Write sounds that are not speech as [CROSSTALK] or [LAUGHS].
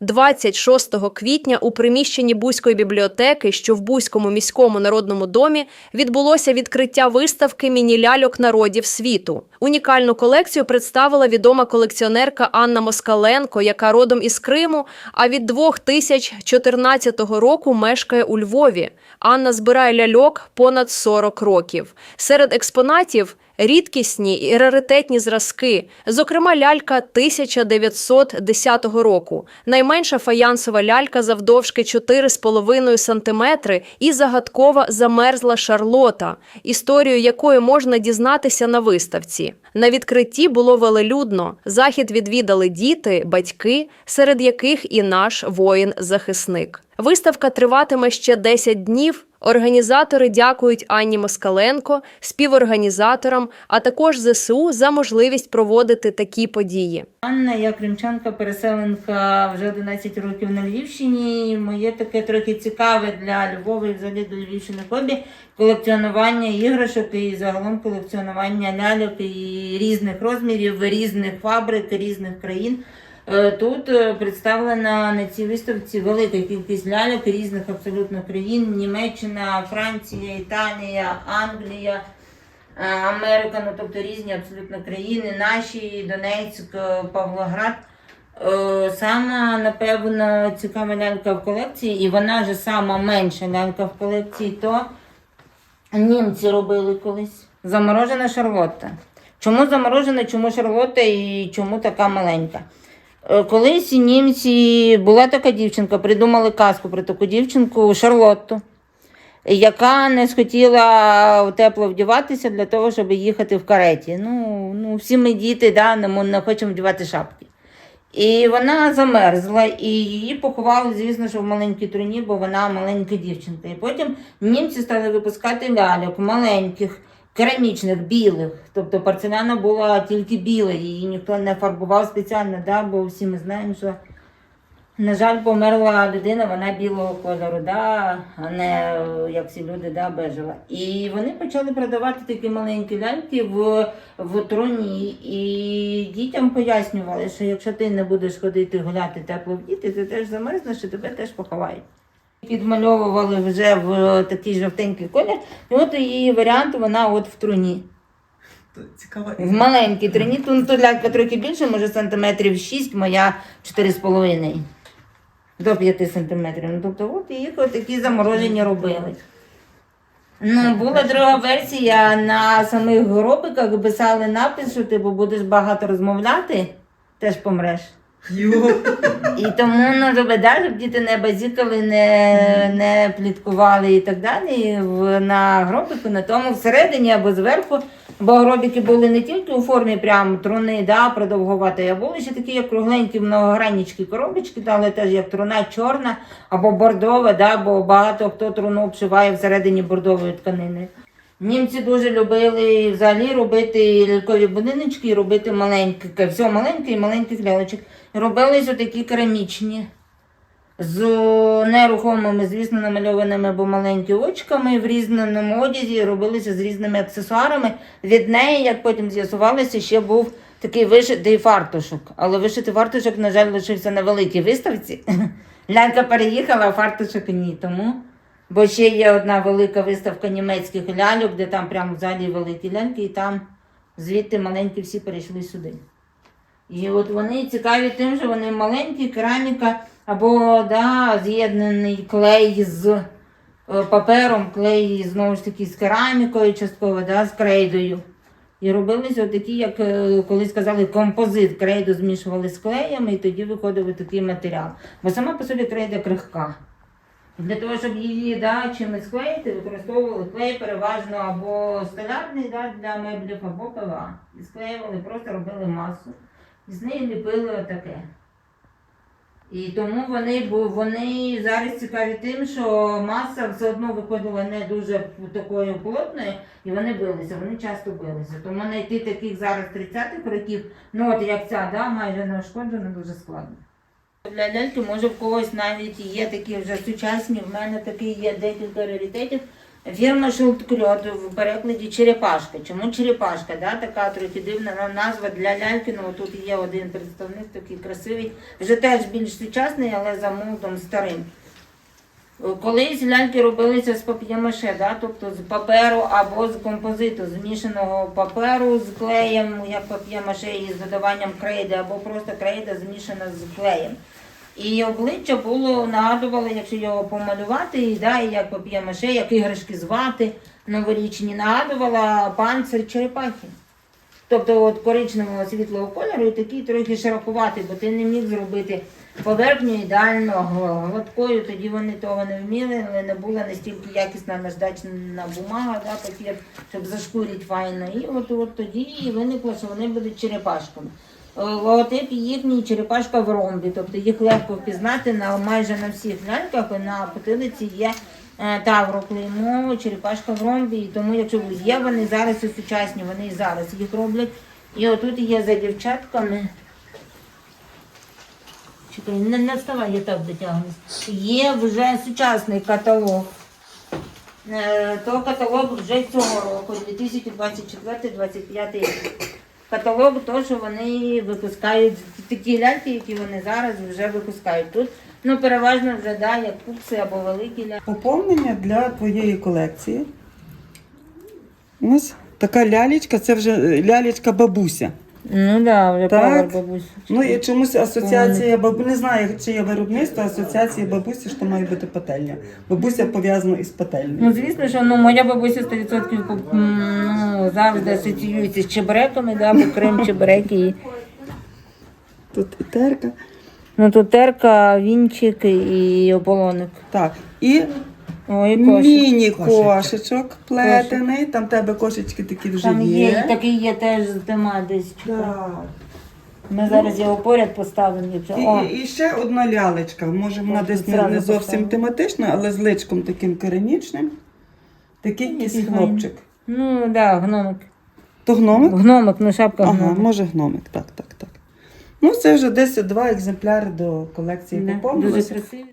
26 квітня у приміщенні Бузької бібліотеки, що в Бузькому міському народному домі, відбулося відкриття виставки міні-ляльок народів світу. Унікальну колекцію представила відома колекціонерка Анна Москаленко, яка родом із Криму, а від 2014 року мешкає у Львові. Анна збирає ляльок понад 40 років. Серед експонатів рідкісні і раритетні зразки, зокрема лялька 1910 року, найменша фаянсова лялька завдовжки 4,5 см і загадкова замерзла Шарлота, історію якої можна дізнатися на виставці. На відкритті було велелюдно. Захід відвідали діти, батьки, серед яких і наш воїн-захисник. Виставка триватиме ще 10 днів. Організатори дякують Анні Москаленко, співорганізаторам, а також ЗСУ за можливість проводити такі події. Анна, я кримчанка, переселенка вже 11 років на Львівщині. Моє таке трохи цікаве для Львова і взагалі до Львівщини хобі колекціонування іграшок і загалом колекціонування ляльок і різних розмірів, різних фабрик, різних країн. Е, Тут е, представлена на цій виставці велика кількість ляльок різних абсолютно країн: Німеччина, Франція, Італія, Англія. Е, Америка, ну тобто різні абсолютно країни, наші, Донецьк, Павлоград. Сама, напевно, цікава лялька в колекції, і вона ж сама менша лялька в колекції, то німці робили колись. Заморожена Шарлотта. Чому заморожена, чому Шарлотта і чому така маленька? Е, Колись німці була така дівчинка, придумали казку про таку дівчинку Шарлотту яка не схотіла тепло вдіватися для того, щоб їхати в кареті. Ну, ну всі ми діти да, не, не хочемо вдівати шапки. І вона замерзла, і її поховали, звісно, що в маленькій труні, бо вона маленька дівчинка. І потім німці стали випускати ляльок маленьких, керамічних, білих. Тобто порцеляна була тільки біла, її ніхто не фарбував спеціально, да, бо всі ми знаємо, що на жаль, померла людина, вона білого кольору, да, а не як всі люди, да, бежева. І вони почали продавати такі маленькі ляльки в, в троні. І дітям пояснювали, що якщо ти не будеш ходити гуляти тепло в діти, ти теж замерзнеш і тебе теж поховають. Підмальовували вже в такий жовтенький колір, і от її варіант вона от в труні. Цікаво. В маленькій труні, то, то лялька трохи більше, може сантиметрів 6, моя 4,5 до 5 сантиметрів. Ну, тобто от їх от такі заморожені робили. Ну, була друга версія на самих горобиках писали напис, що ти бо будеш багато розмовляти, теж помреш. І тому ну, щоб, да, щоб діти не базікали, не, не пліткували і так далі. В, на гробику, на тому всередині або зверху. Бо гробики були не тільки у формі прям труни, да, продовгувати, а були ще такі, як кругленькі многограннички коробочки, але теж як труна чорна або бордова, да, бо багато хто труну обшиває всередині бордової тканини. Німці дуже любили взагалі робити лялькові будиночки і робити маленькі, все маленьке і маленьких лялечок. Робились отакі керамічні з нерухомими, звісно, намальованими або маленькі очками в різному одязі, робилися з різними аксесуарами. Від неї, як потім з'ясувалося, ще був такий вишитий фартушок. Але вишитий фартушок, на жаль, лишився на великій виставці. [LAUGHS] Лялька переїхала, а фартушок ні. Тому. Бо ще є одна велика виставка німецьких ляльок, де там прямо в залі великі ляльки, і там звідти маленькі всі перейшли сюди. І от вони цікаві тим, що вони маленькі, кераміка або да, з'єднаний клей з е, папером, клей знову ж таки з керамікою, частково, да, з крейдою. І робились отакі, як е, колись казали, композит. Крейду змішували з клеєм, і тоді виходив такий матеріал. Бо сама по собі крейда крихка. Для того, щоб її да, чимось склеїти, використовували клей переважно або столярний да, для меблів, або ПВА. І склеювали, просто робили масу. І з неї ліпили отаке. І тому вони, вони зараз цікаві тим, що маса все одно виходила не дуже такою плотною, і вони билися, вони часто билися. Тому знайти таких зараз 30-х років, ну от як ця, да, майже не ушкоджена, дуже складно. Для ляльки, може в когось навіть є такі вже сучасні, в мене такий є декілька раритетів. Фірма Шелткульот в перекладі черепашка. Чому черепашка? Да? Така трохи дивна назва для ляльки. Ну, тут є один представник такий красивий, вже теж більш сучасний, але за молдом старим. Колись ляльки робилися з пап'ємаше, да? тобто з паперу або з композиту, змішаного паперу з клеєм, як пап'ємаше, і з додаванням крейди, або просто крейда змішана з клеєм. І обличчя було нагадувало, якщо його помалювати, да, і як пап'ємаше, як іграшки з вати новорічні, нагадувала панцир черепахи. Тобто от коричневого світлого кольору і такий трохи широкуватий, бо ти не міг зробити поверхню ідеально гл- гладкою, тоді вони того не вміли, але не була настільки якісна наждачна бумага, да, папір, щоб зашкурити файно. І от, от тоді і виникло, що вони будуть черепашками. Е, Логотип їхній черепашка в ромбі, тобто їх легко впізнати на майже на всіх ляльках. На потилиці є е, тавро клеймо, черепашка в ромбі. І тому, якщо є вони зараз і сучасні, вони і зараз їх роблять. І отут є за дівчатками. Чекай, не, не вставай, я так дотягнусь. Є вже сучасний каталог. Е, То каталог вже цього року, 2024-2025 рік. Каталог то, що вони випускають, такі ляльки, які вони зараз вже випускають. Тут ну, переважно вже да, як пупси або великі ляльки. Поповнення для твоєї колекції. Ось така лялечка, це вже е, лялечка бабуся. Ну да, вже Так. бабусь. Ну і чомусь асоціація бабу не знаю, чи є виробництво, асоціація бабусі, що має бути пательня. Бабуся пов'язана із пательнею. Ну, звісно, що ну, моя бабуся 100% поп- м, ну, завжди асоціюється з чебуреками, да, бо Крим чебуреки. І... Тут і терка. Ну, тут терка, вінчик і ополоник. Так. І Ой, кошик. міні-кошечок плетений. Там в тебе кошечки такі вже Там є, є. і такий є теж тема десь. Так. Ми зараз його поряд поставимо. якщо- О, І, і ще одна лялечка. Може вона Так, десь не, зразу не зовсім тематична, але з личком таким керамічним. Такий якийсь Який хлопчик. ну так, да, гномик. То гномик? Гномик, ну шапка Ага, гномик. може гномик, так, так, так. Ну, це вже десь два екземпляри до колекції Да, Дуже поповнилось. красивий.